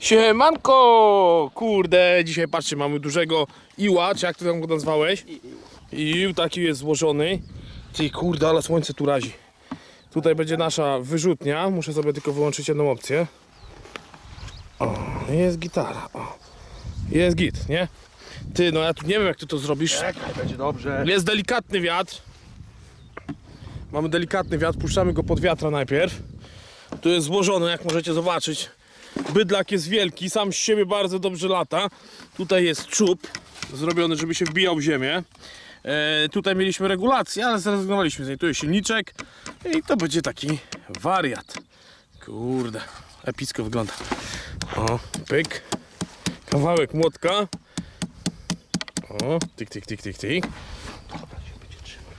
Siemanko! Kurde, dzisiaj patrzcie, mamy dużego iła, czy jak ty tam go nazwałeś? Ił taki jest złożony. Ty kurde, ale słońce tu razi. Tutaj będzie nasza wyrzutnia. Muszę sobie tylko wyłączyć jedną opcję. O, jest gitara. O. Jest git, nie? Ty, no ja tu nie wiem jak ty to zrobisz. Czekaj, będzie dobrze. Jest delikatny wiatr. Mamy delikatny wiatr, puszczamy go pod wiatra najpierw. Tu jest złożony, jak możecie zobaczyć. Bydlak jest wielki, sam z siebie bardzo dobrze lata. Tutaj jest czub zrobiony, żeby się wbijał w ziemię. E, tutaj mieliśmy regulację, ale zrezygnowaliśmy z niej. Tu jest silniczek i to będzie taki wariat. Kurde, epicko wygląda. O, pyk. Kawałek młotka. O, tik, tik, tik, tik, tik.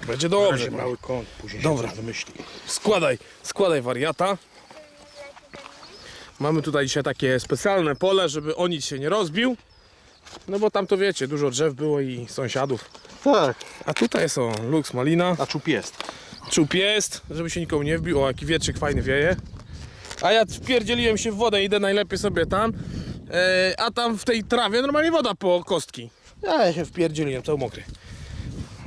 Będzie dobrze. Będzie mały kąt, później Dobra. się wymyśli. Składaj, składaj wariata. Mamy tutaj dzisiaj takie specjalne pole, żeby o nic się nie rozbił. No bo tam to wiecie, dużo drzew było i sąsiadów. Tak, A tutaj są lux malina, a czup jest. czup jest, żeby się nikomu nie wbił. O, jaki wietrzyk fajny wieje. A ja wpierdzieliłem się w wodę, idę najlepiej sobie tam. E, a tam w tej trawie normalnie woda po kostki. Ja się wpierdzieliłem, cały mokry.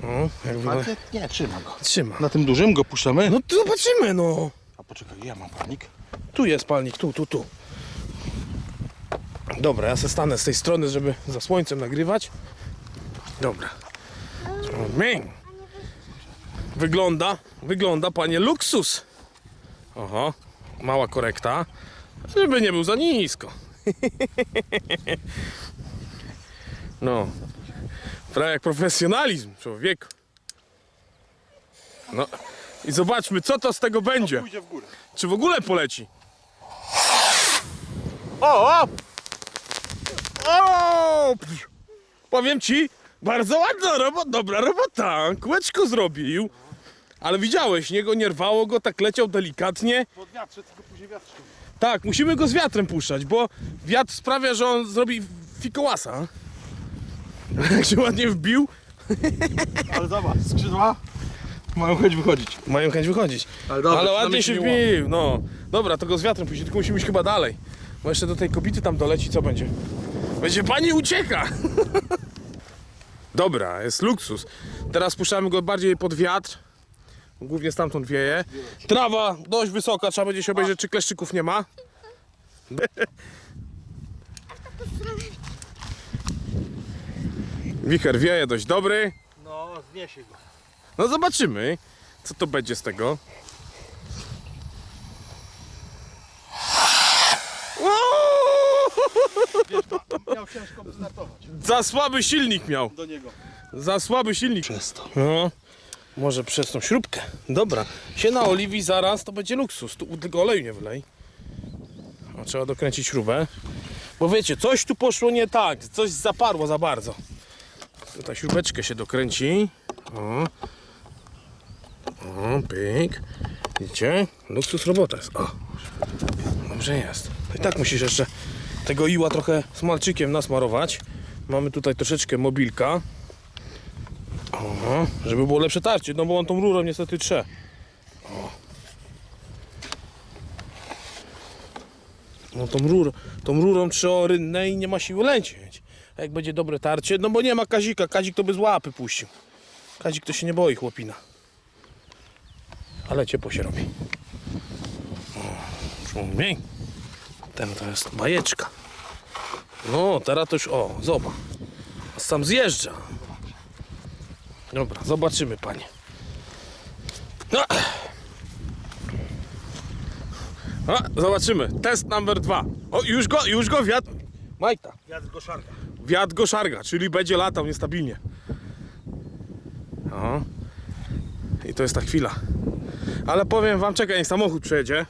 O, jak wygląda. nie, trzyma go. Trzyma. Na tym dużym go puszczamy. No to zobaczymy, no. A poczekaj, ja mam panik. Tu jest palnik, tu, tu, tu. Dobra, ja se stanę z tej strony, żeby za słońcem nagrywać. Dobra. Mięk. Wygląda, wygląda, panie, luksus. Oho, mała korekta, żeby nie był za nisko. No, prawie jak profesjonalizm, człowieku. No, i zobaczmy, co to z tego będzie. Czy w ogóle poleci? O, o! O! pff. Powiem ci, bardzo ładna robota, dobra robota. Kółeczko zrobił. Ale widziałeś, niego nie rwało go, tak leciał delikatnie. Pod wiatrze, tylko później wiatr szumi. Tak, musimy go z wiatrem puszczać, bo wiatr sprawia, że on zrobi fikołasa. Jak się ładnie wbił, Ale zobacz, skrzydła mają chęć wychodzić. mają chęć wychodzić. Ale dobra, Ale ładnie się wbił, no. Dobra, to go z wiatrem puścić, tylko musimy iść chyba dalej. Bo jeszcze do tej kobity tam doleci, co będzie? Będzie pani ucieka! Dobra, jest luksus. Teraz puszczamy go bardziej pod wiatr. Głównie stamtąd wieje. Trawa dość wysoka, trzeba będzie się obejrzeć, czy kleszczyków nie ma. Wicher wieje dość dobry. No, zniesie go. No zobaczymy, co to będzie z tego. Wiesz, to miał ciężko wystartować Za słaby silnik miał. do niego. Za słaby silnik. Przez to. No, może przez tą śrubkę. Dobra, się na oliwi zaraz to będzie luksus. Tu tylko oleju nie wylej. O, trzeba dokręcić śrubę. Bo wiecie, coś tu poszło nie tak. Coś zaparło za bardzo. Tutaj śrubeczkę się dokręci. O. O, pyk. Widzicie? Luksus robota jest. O. Dobrze jest. I tak musisz jeszcze tego iła trochę smalczykiem nasmarować. Mamy tutaj troszeczkę mobilka. O, żeby było lepsze tarcie, no bo on tą rurą niestety trze. O. No tą, rur, tą rurą trze o i nie ma siły lecieć. A jak będzie dobre tarcie, no bo nie ma Kazika, Kazik to by z łapy puścił. Kazik to się nie boi chłopina. Ale ciepło się robi. O. Ten to jest bajeczka. No, teraz to już, o, zobacz. Sam zjeżdża. Dobra, zobaczymy panie. No. A, zobaczymy. Test numer dwa. O, już go, już go wiatr. Majka. Wiatr go szarga. Wiatr go szarga, czyli będzie latał niestabilnie. O. I to jest ta chwila. Ale powiem wam, czekaj, samochód przejedzie.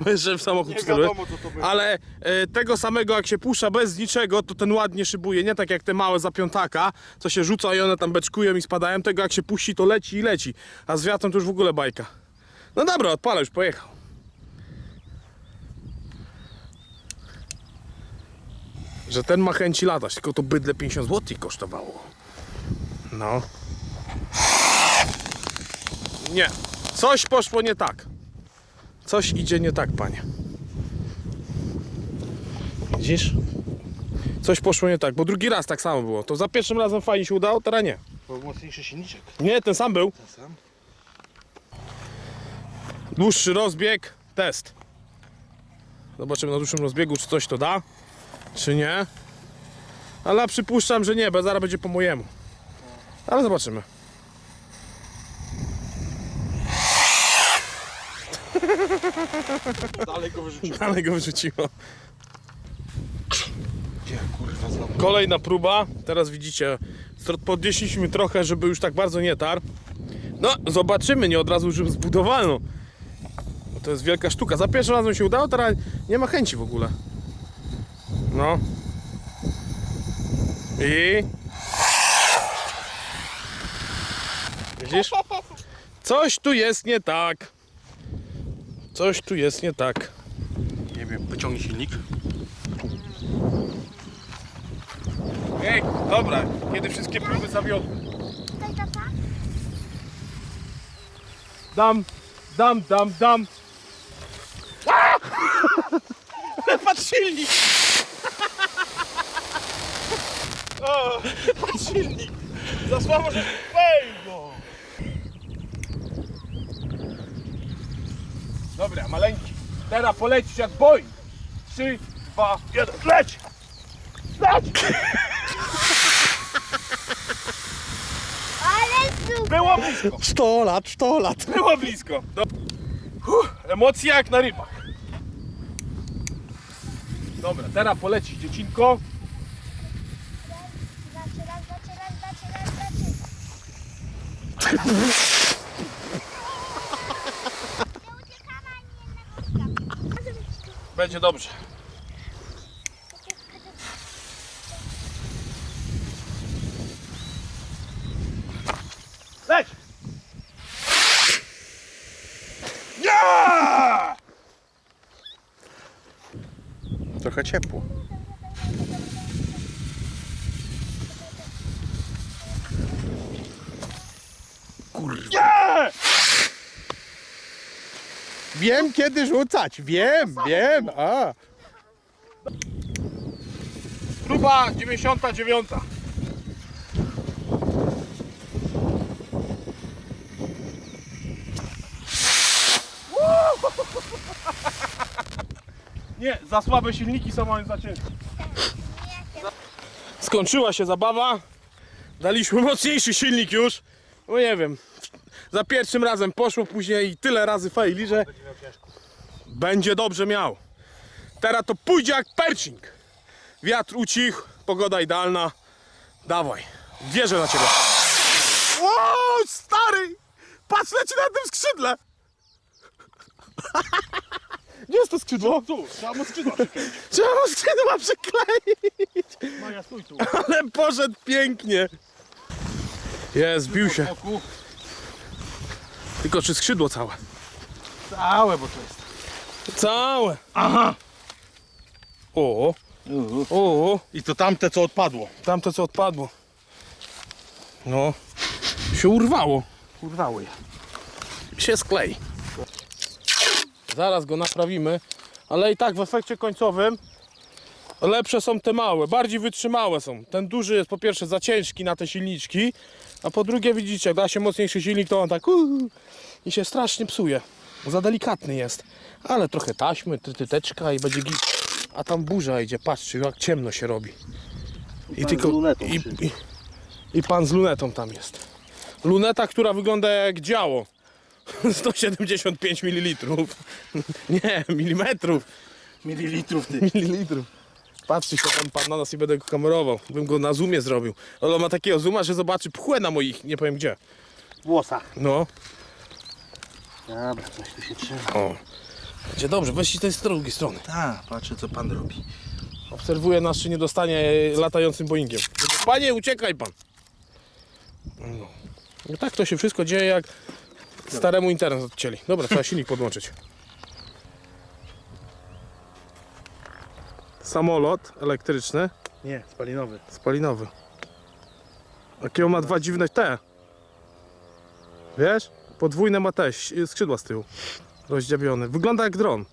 Jeszcze w samochód Nie wiadomo, co to. Ale e, tego samego jak się puszcza bez niczego, to ten ładnie szybuje. Nie tak jak te małe zapiątaka, co się rzuca i one tam beczkują i spadają. Tego jak się puści, to leci i leci. A z wiatrem to już w ogóle bajka. No dobra, odpala, już pojechał. Że ten ma chęci latać, tylko to bydle 50 zł kosztowało. No. Nie. Coś poszło nie tak. Coś idzie nie tak, panie. Widzisz? Coś poszło nie tak, bo drugi raz tak samo było. To za pierwszym razem fajnie się udało, teraz nie. Był mocniejszy silniczek. Nie, ten sam był. Ten sam. Dłuższy rozbieg, test. Zobaczymy na dłuższym rozbiegu, czy coś to da, czy nie. Ale ja przypuszczam, że nie, bo zaraz będzie po mojemu. Ale zobaczymy. Dalej go wyrzuciłem. Ale go wyrzuciło. Gdzie kurwa znowu? Kolejna próba. Teraz widzicie, podnieśliśmy trochę, żeby już tak bardzo nie tarł. No, zobaczymy, nie od razu już zbudowano. Bo to jest wielka sztuka. Za pierwszym razem się udało, teraz nie ma chęci w ogóle. No. I... Widzisz? Coś tu jest nie tak. Coś tu jest nie tak. Nie wiem, wyciągnij silnik. Ej, dobra, kiedy wszystkie próby zawiodły. Tutaj tata? Dam, dam, dam, dam. Patrz silnik! O, patrz silnik! Za słabo, że... Ej, Dobra, maleńki. Teraz polecisz jak Boeing. Trzy, dwa, jeden, leć! Leć! Ale super! Było blisko. 100 lat, 100 lat. Było blisko. Do... Emocje jak na rybach. Dobra, teraz poleci dziecinko. Raz, dacie raz, dacie raz, dacie. Nie Będzie dobrze. Leć! Nie! Trochę ciepło. Nie! Wiem kiedy rzucać, wiem, wiem. A. Próba 99. Nie, za słabe silniki są, nie za ciężkie. Skończyła się zabawa. Daliśmy mocniejszy silnik już. No nie wiem. Za pierwszym razem poszło później tyle razy faili, że będzie dobrze miał. Teraz to pójdzie jak pershing. Wiatr ucichł, pogoda idealna. Dawaj, wierzę na ciebie. O, stary! Patrz, leci na tym skrzydle! Gdzie jest to skrzydło? Tu, trzeba mu skrzydła przykręcić. Trzeba skrzydła przykleić! Maja, stój tu. Ale poszedł pięknie. Jest, bił się. Boku. Tylko czy skrzydło całe? Całe, bo to jest. Całe. Aha. O, o, I to tamte co odpadło. tamto co odpadło. No, się urwało. Urwały je. się sklei. Zaraz go naprawimy, ale i tak w efekcie końcowym lepsze są te małe, bardziej wytrzymałe są. Ten duży jest po pierwsze za ciężki na te silniczki, a po drugie widzicie, jak da się mocniejszy silnik, to on tak uuu, i się strasznie psuje. Za delikatny jest, ale trochę taśmy, trytyteczka i będzie git. A tam burza idzie, patrzcie jak ciemno się robi. I, pan z lunetą i, i, I pan z lunetą tam jest. Luneta, która wygląda jak działo. 175 ml. Nie, milimetrów. Mililitrów ty. Mililitrów. Patrzcie się tam pan na nas i będę go kamerował. Bym go na zoomie zrobił. Ale on ma takiego zooma, że zobaczy pchłę na moich, nie powiem gdzie. Włosa. No, Dobra, coś tu się trzyma. o. Będzie dobrze, weźcie to z drugiej strony. A, patrzę co pan robi. Obserwuję nas, czy nie dostanie latającym Boeingiem. Panie, uciekaj pan. No. I tak to się wszystko dzieje, jak staremu internet odcięli. Dobra, trzeba silnik podłączyć. Samolot elektryczny, Nie, spalinowy. spalinowy. Jakie on ma dwa dziwne te. Wiesz? Podwójne ma te ś- skrzydła z tyłu. Rozdziabione. Wygląda jak dron.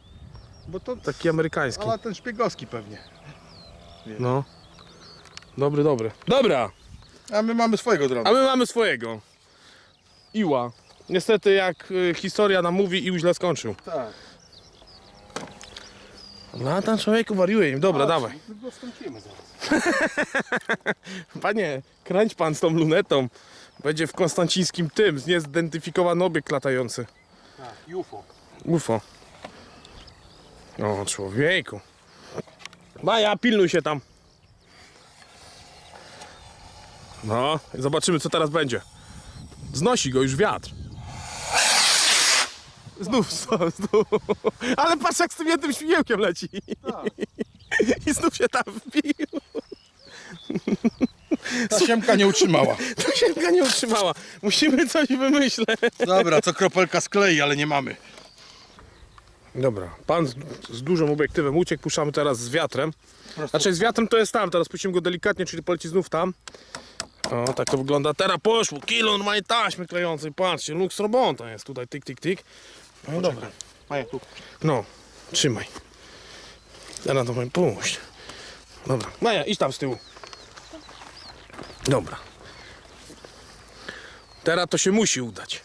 Bo to Taki amerykański. ale ten szpiegowski pewnie. No. Dobry, dobry. Dobra, A my mamy swojego drona. a my mamy swojego. Iła. Niestety, jak y, historia nam mówi, Ił źle skończył. Tak. No, tam człowieku wariuje im. Dobra, dawaj. Go skończymy zaraz. Panie, kręć pan z tą lunetą. Będzie w konstancińskim tym, niezidentyfikowany obiekt latający. Tak, UFO. UFO. O, człowieku. Maja, pilnuj się tam. No, zobaczymy co teraz będzie. Znosi go już wiatr. Znów, znów, znów. Ale patrz jak z tym jednym śmigiełkiem leci. I znów się tam wbił. Ta siemka nie utrzymała. Go nie utrzymała. Musimy coś wymyśleć. Dobra, co kropelka sklei, ale nie mamy. Dobra, pan z, z dużym obiektywem uciekł, puszczamy teraz z wiatrem. Znaczy z wiatrem to jest tam, teraz puścimy go delikatnie, czyli poleci znów tam. O, tak to wygląda. Teraz poszło, kilo normalnie taśmy klejącej, patrzcie, lux robota jest tutaj, tyk, tyk, tyk. No dobra, Maja, tu. no, trzymaj. Teraz to powiem, puść. Dobra, Maja, idź tam z tyłu. Dobra. Teraz to się musi udać.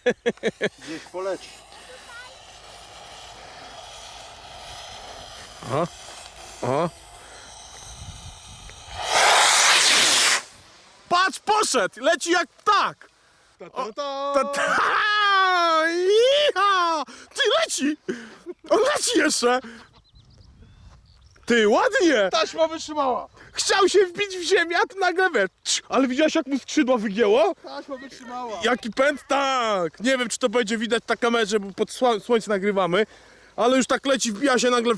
Gdzieś poleci. O, o. Patrz, poszedł! Leci jak ptak! Ta, ta, Ta, ta. ta, Iha! Ty leci! On leci jeszcze! Ty, ładnie! Taśma wytrzymała. Chciał się wbić w ziemię, a tu nagle wie. Cz, Ale widziałeś jak mu skrzydła wygięło? Taśma wytrzymała. Jaki pęd? Tak! Nie wiem, czy to będzie widać na kamerze, bo pod sła- słońce nagrywamy, ale już tak leci, wbija się nagle.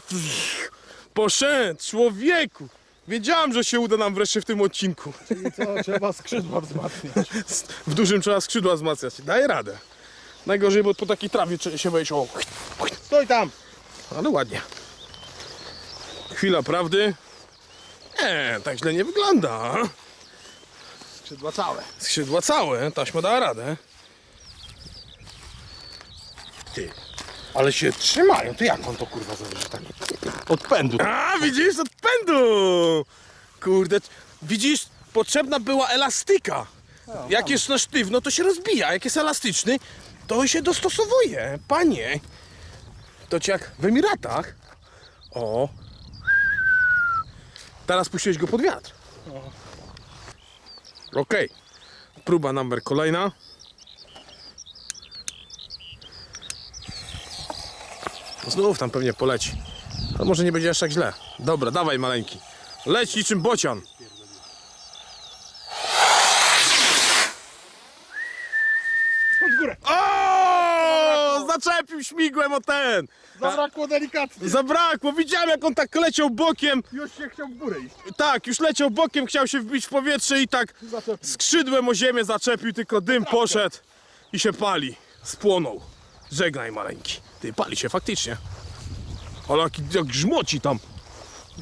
Poszedł, człowieku! Wiedziałem, że się uda nam wreszcie w tym odcinku. I co, trzeba skrzydła wzmacniać. W dużym trzeba skrzydła wzmacniać. Daje radę. Najgorzej, bo po takiej trawie się wejść. O, Stoj tam. ale ładnie. Chwila prawdy. Nie, tak źle nie wygląda. Skrzydła całe. Skrzydła całe, taśma dała radę. Ty. Ale się trzymają. To jak on to kurwa że tak od pędu. A, widzisz, od pędu! Kurde, widzisz, potrzebna była elastyka. Jak jest na sztywno, to się rozbija. Jak jest elastyczny, to się dostosowuje. Panie, to ci jak w Emiratach. O. Teraz puściłeś go pod wiatr. Okej. Próba number kolejna. Znów tam pewnie poleci. To może nie będzie aż tak źle. Dobra, dawaj maleńki. Leć niczym bocian. Chodź w górę. O! Zaczepił śmigłem o ten. Zabrakło delikatnie. Zabrakło. Widziałem jak on tak leciał bokiem. Już się chciał w górę iść. Tak, już leciał bokiem, chciał się wbić w powietrze i tak Zaczepił. skrzydłem o ziemię zaczepił, tylko dym poszedł i się pali. Spłonął. Żegnaj maleńki. Ty, pali się faktycznie. Ale jak, jak grzmoci tam.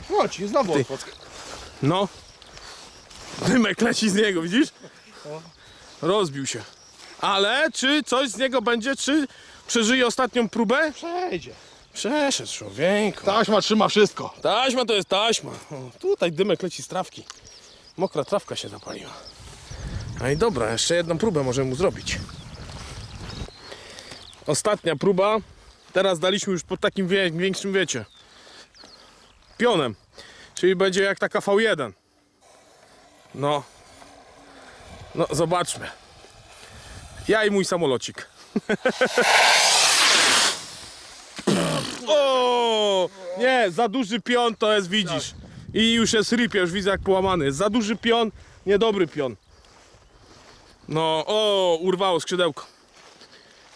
Chodź, znowu Ty. No. Dymek leci z niego, widzisz? Rozbił się. Ale czy coś z niego będzie, czy przeżyje ostatnią próbę? Przejdzie. Przeszedł człowieku. Taśma trzyma wszystko. Taśma to jest taśma. O, tutaj dymek leci z trawki. Mokra trawka się zapaliła. No i dobra, jeszcze jedną próbę możemy mu zrobić. Ostatnia próba. Teraz daliśmy już pod takim większym wiecie. Pionem. Czyli będzie jak taka V1. No. No, zobaczmy. Ja i mój samolocik. O! Nie, za duży pion to jest, widzisz. I już jest rypie, już widzę jak połamany. Za duży pion, niedobry pion. No, o, urwało skrzydełko.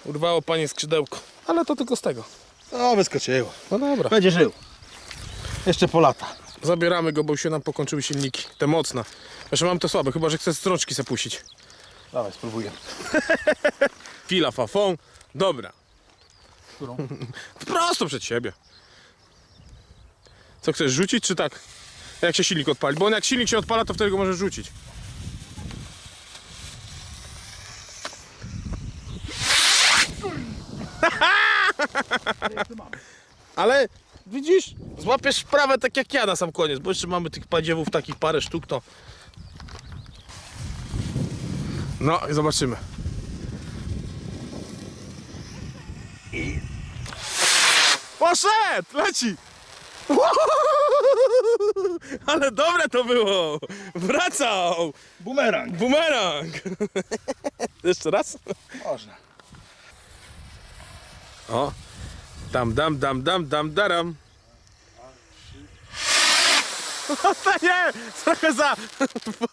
Urwało panie skrzydełko. Ale to tylko z tego. O, wyskoczyło. No dobra. Będzie żył. Jeszcze po lata. Zabieramy go, bo się nam pokończyły silniki. Te mocne. Jeszcze mam te słabe, chyba że chcę strączki se puścić. Dawaj, spróbuję. Fila fafon. Dobra. Którą? Prosto przed siebie. Co chcesz, rzucić czy tak? Jak się silnik odpali? Bo on jak silnik się odpala, to wtedy go możesz rzucić. Ale widzisz? Złapiesz sprawę tak jak ja na sam koniec, bo jeszcze mamy tych padziewów takich parę sztuk, to... No i zobaczymy. Poszedł! Leci! Ale dobre to było! Wracał! Bumerang. Bumerang! Jeszcze raz? Można. O! Dam, dam, dam, dam, dam, daram. Nie! Trochę za...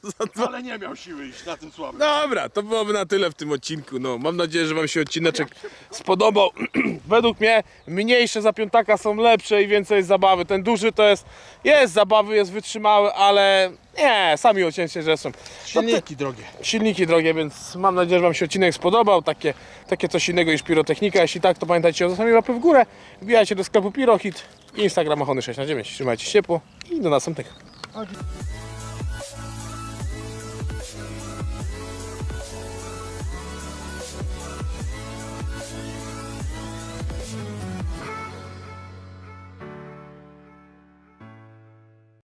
za dwa. Ale nie miał siły iść na tym słabym. Dobra, to byłoby na tyle w tym odcinku. No, mam nadzieję, że Wam się odcineczek spodobał. Według mnie mniejsze zapiątaka są lepsze i więcej zabawy. Ten duży to jest, jest zabawy, jest wytrzymały, ale nie, sami ocięcie, że są. Silniki drogie. silniki drogie, więc mam nadzieję, że Wam się odcinek spodobał. Takie, takie coś innego niż pirotechnika. Jeśli tak, to pamiętajcie o zostawieniu łapy w górę. Wbijajcie do sklepu Pirohit i Instagrama Hony 6 na 9. Trzymajcie się ciepło i do następnego. Okay.